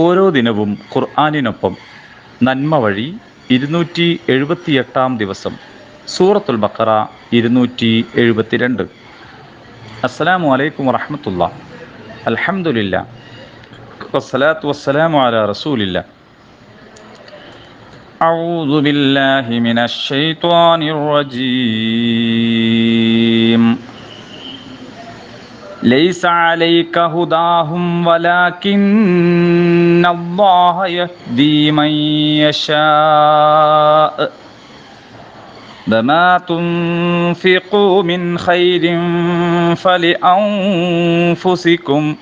ഓരോ ദിനവും ഖുർആാനിനൊപ്പം നന്മ വഴി ഇരുന്നൂറ്റി എഴുപത്തിയെട്ടാം ദിവസം സൂറത്തുൽ ബക്കറ ഇരുന്നൂറ്റി എഴുപത്തിരണ്ട് അസ്സലാമു അലൈക്കും വറഹമത്തുള്ള അൽഹംദുലില്ല വസ്സലാത്തു വസ്സലാമു അലാ റസൂലില്ല أعوذ بالله من الشيطان الرجيم ليس عليك هداهم ولكن الله يهدي من يشاء وما تنفقوا من خير فلأنفسكم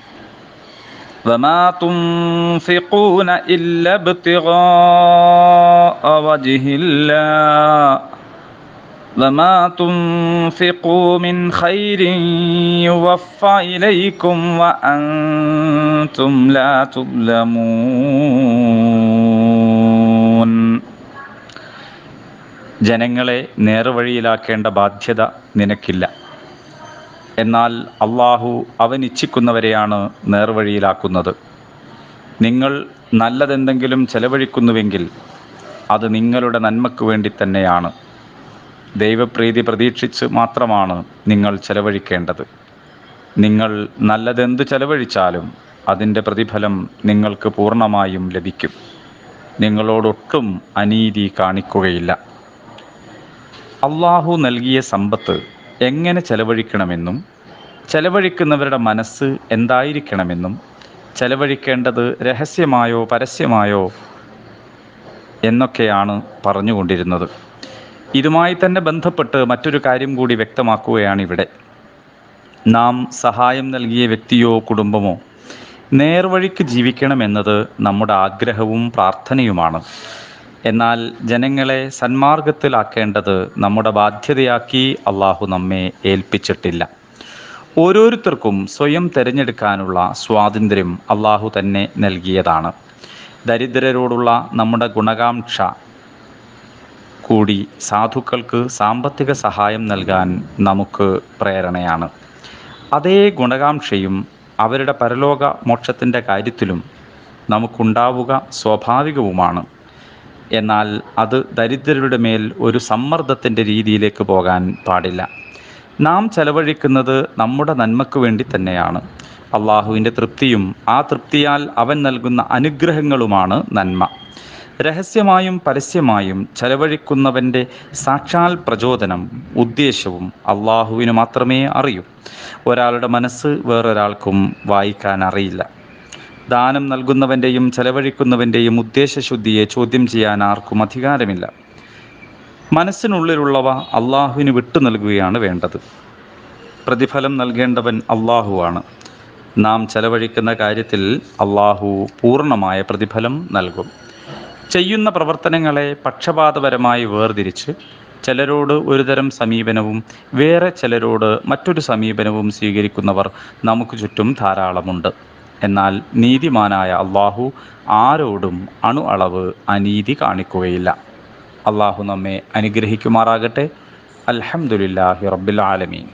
وما تنفقون إلا ابتغاء وجه الله وما تنفقوا من خير يوفى إليكم وأنتم لا تظلمون ജനങ്ങളെ നേർവഴിയിലാക്കേണ്ട ബാധ്യത നിനക്കില്ല എന്നാൽ അള്ളാഹു അവൻ ഇച്ഛിക്കുന്നവരെയാണ് നേർവഴിയിലാക്കുന്നത് നിങ്ങൾ നല്ലതെന്തെങ്കിലും ചെലവഴിക്കുന്നുവെങ്കിൽ അത് നിങ്ങളുടെ നന്മയ്ക്ക് വേണ്ടി തന്നെയാണ് ദൈവപ്രീതി പ്രതീക്ഷിച്ച് മാത്രമാണ് നിങ്ങൾ ചെലവഴിക്കേണ്ടത്. നിങ്ങൾ നല്ലതെന്ത് ചെലവഴിച്ചാലും അതിന്റെ പ്രതിഫലം നിങ്ങൾക്ക് പൂർണമായും ലഭിക്കും. നിങ്ങളോടൊട്ടും അനീതി കാണിക്കുകയില്ല. അള്ളാഹു നൽകിയ സമ്പത്ത് എങ്ങനെ ചെലവഴിക്കണമെന്നും ചെലവഴിക്കുന്നവരുടെ മനസ്സ് എന്തായിരിക്കണമെന്നും ചെലവഴിക്കേണ്ടത് രഹസ്യമായോ പരസ്യമായോ എന്നൊക്കെയാണ് പറഞ്ഞുകൊണ്ടിരുന്നത്. ഇതുമായി തന്നെ ബന്ധപ്പെട്ട് മറ്റൊരു കാര്യം കൂടി വ്യക്തമാക്കുകയാണ് ഇവിടെ നാം സഹായം നൽകിയ വ്യക്തിയോ കുടുംബമോ നേർവഴിക്ക് ജീവിക്കണമെന്നത് നമ്മുടെ ആഗ്രഹവും പ്രാർത്ഥനയുമാണ്. എന്നാൽ ജനങ്ങളെ സന്മാർഗത്തിലാക്കേണ്ടത് നമ്മുടെ ബാധ്യതയാക്കി അള്ളാഹു നമ്മെ ഏൽപ്പിച്ചിട്ടില്ല. ഓരോരുത്തർക്കും സ്വയം തിരഞ്ഞെടുക്കാനുള്ള സ്വാതന്ത്ര്യം അള്ളാഹു തന്നെ നൽകിയതാണ്. ദരിദ്രരോടുള്ള നമ്മുടെ ഗുണകാംക്ഷ കൂടി സാധുക്കൾക്ക് സാമ്പത്തിക സഹായം നൽകാൻ നമുക്ക് പ്രേരണയാണ്. അതേ ഗുണകാംക്ഷയും അവരുടെ പരലോക മോക്ഷത്തിന്റെ കാര്യത്തിലും നമുക്കുണ്ടാവുക സ്വാഭാവികവുമാണ്. എന്നാൽ അത് ദരിദ്രരുടെ മേൽ ഒരു സമ്മർദ്ദത്തിന്റെ രീതിയിലേക്ക് പോകാൻ പാടില്ല. നാം ചെലവഴിക്കുന്നത് നമ്മുടെ നന്മയ്ക്ക് വേണ്ടി തന്നെയാണ്. അള്ളാഹുവിന്റെ തൃപ്തിയും ആ തൃപ്തിയാൽ അവൻ നൽകുന്ന അനുഗ്രഹങ്ങളുമാണ് നന്മ. രഹസ്യമായും പരസ്യമായും ചെലവഴിക്കുന്നവന്റെ സാക്ഷാൽ പ്രചോദനം ഉദ്ദേശവും അള്ളാഹുവിന് മാത്രമേ അറിയൂ. ഒരാളുടെ മനസ്സ് വേറൊരാൾക്കും വായിക്കാൻ അറിയില്ല. ദാനം നൽകുന്നവന്റെയും ചെലവഴിക്കുന്നവന്റെയും ഉദ്ദേശശുദ്ധിയെ ചോദ്യം ചെയ്യാൻ ആർക്കും അധികാരമില്ല. മനസ്സിനുള്ളിലുള്ളവ അള്ളാഹുവിന് വിട്ടു നൽകുകയാണ് വേണ്ടത്. പ്രതിഫലം നൽകേണ്ടവൻ അള്ളാഹുവാണ്. നാം ചെലവഴിക്കുന്ന കാര്യത്തിൽ അള്ളാഹു പൂർണമായ പ്രതിഫലം നൽകും. ചെയ്യുന്ന പ്രവർത്തനങ്ങളെ പക്ഷപാതപരമായി വേർതിരിച്ച് ചിലരോട് ഒരുതരം സമീപനവും വേറെ ചിലരോട് മറ്റൊരു സമീപനവും സ്വീകരിക്കുന്നവർ നമുക്ക് ചുറ്റും ധാരാളമുണ്ട്. എന്നാൽ നീതിമാനായ അള്ളാഹു ആരോടും അണു അളവ് അനീതി കാണിക്കുകയില്ല. അള്ളാഹു നമ്മെ അനുഗ്രഹിക്കുമാറാകട്ടെ. അൽഹംദുലില്ലാഹി റബ്ബിൽ ആലമീൻ.